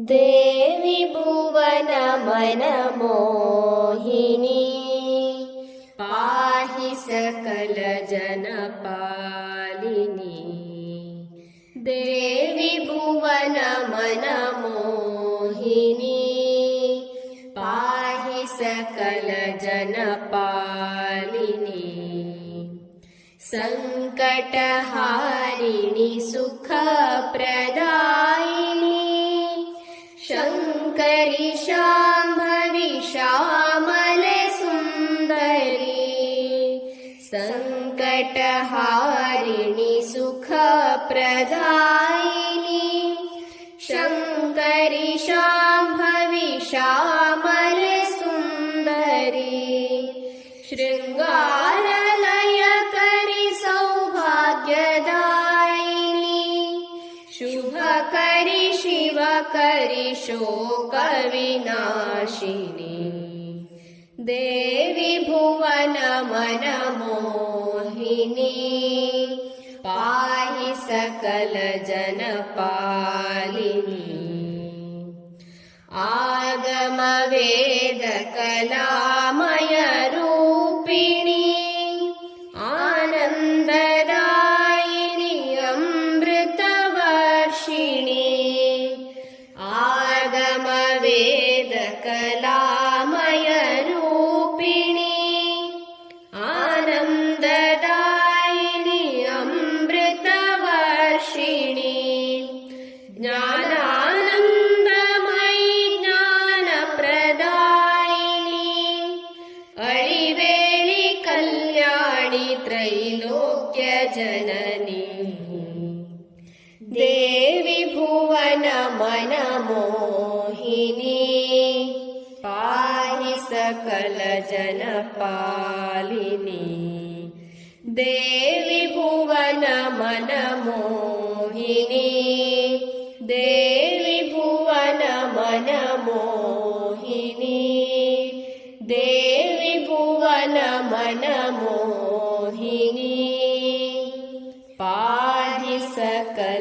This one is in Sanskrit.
देवि भुवन मनमोहिनी पाहि सकल जनपालिनी। देवि भुवन मनमोहिनी पाहि सकल जनपालिनी। सङ्कटहारिणि सुखप्रदायिनी सङ्कटहारिणि सुखप्रदायिनी। शङ्करि शाम्भवि श्यामले सुन्दरी। शृङ्गारलयकरि सौभाग्यदायिनी। शुभकरि शिवकरि शोकविनाशिनी। देवि भुवन पाहि सकल त्रैलोक्यजननी देवि भुवन मनमोहिनी पाहि सकल जनपालिनी। देवि भुवन मनमोहिनी देवि भुवन मनमोहिनी देवि भुवन मनमोहिनी पारि सकलजनपालिनि